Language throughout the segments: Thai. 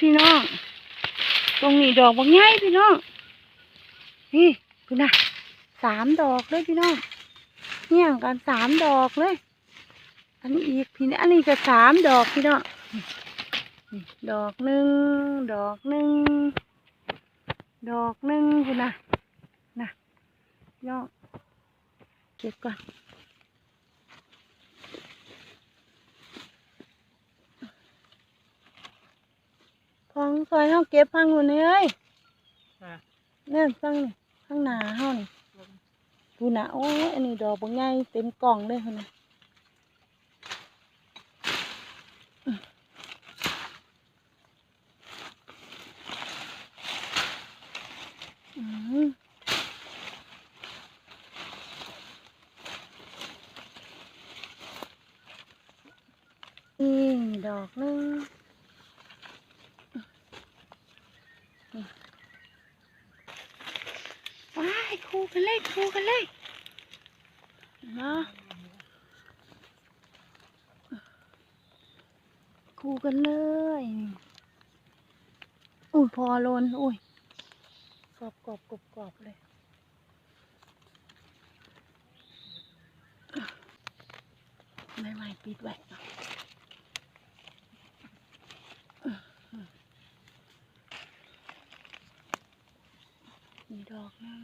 พี่น้อง ตรงนี้ดอกบางใหญ่พี่น้อง นี่คุณน่ะสามดอกเลยพี่น้องเนี่ยกันสามดอกเลย อันนี้อีกพี่นี่อันนี้ก็สามดอกพี่น้องดอกหนึ่งดอกหนึ่งดอกหนึ่งคุณน่ะน่ะพี่องเก็บก่อน พอง ซอยเฮาเก็บพังหุ่นเอ้ยอะ เนี่ยฟังนี่ข้างหน้าเฮานี่ดูนะโอ้ยอันนี้ดอกบางใหญ่เต็มกล่องเลยคนน่ะอืมนี่ดอกหนึง ว้าย คู่กันเลยคู่กันเลยนะคู่กันเลยอุ้ยพอลนอุ้ยกรอบกรอบกรอบกรอบเลยไม่ไหวปิดไว้มีดอกนึง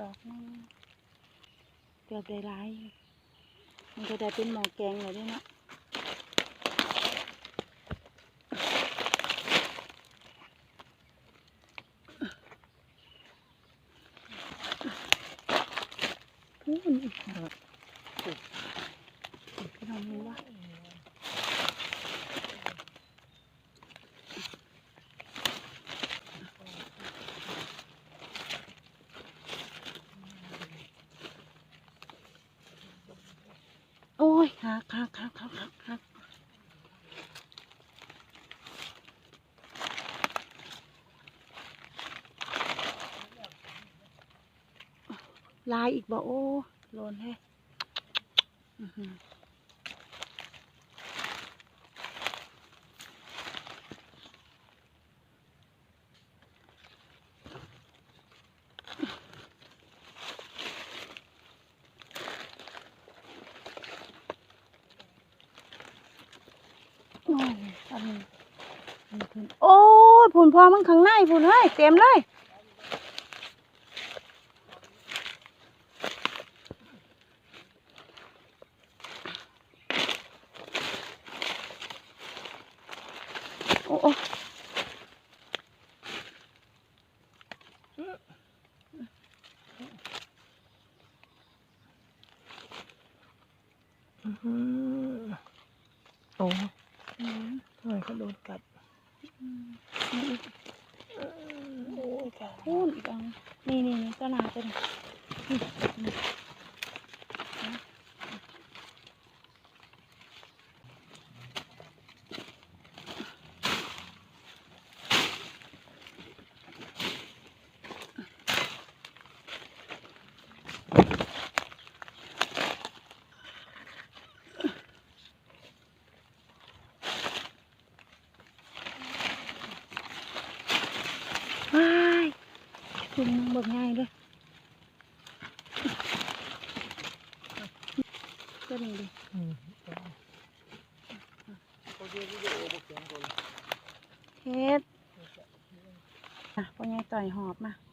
ดอกนึงเกือบได้หลายอยู่มันก็ได้เป็นหมอแกงเลยด้วยนะพูดอีกดอกก็ลองดูว่า ยหักหักหักหักหักหักลายอีกบ่โอ้โลนแฮะ อื้อหือโอ้ยอันนี้อันนี้พุ่นโอ้ยผุนพอมันข้างในผุนเฮ้ยเต็มเลยโอ้โอ้ม ทำไมเขาโดนกัด นี่อีก โอ้ยกัดพูนอีกอันนี่นี่นี่ก็น่าจะนี่ คุณมึงเบิกง่ายเลยก็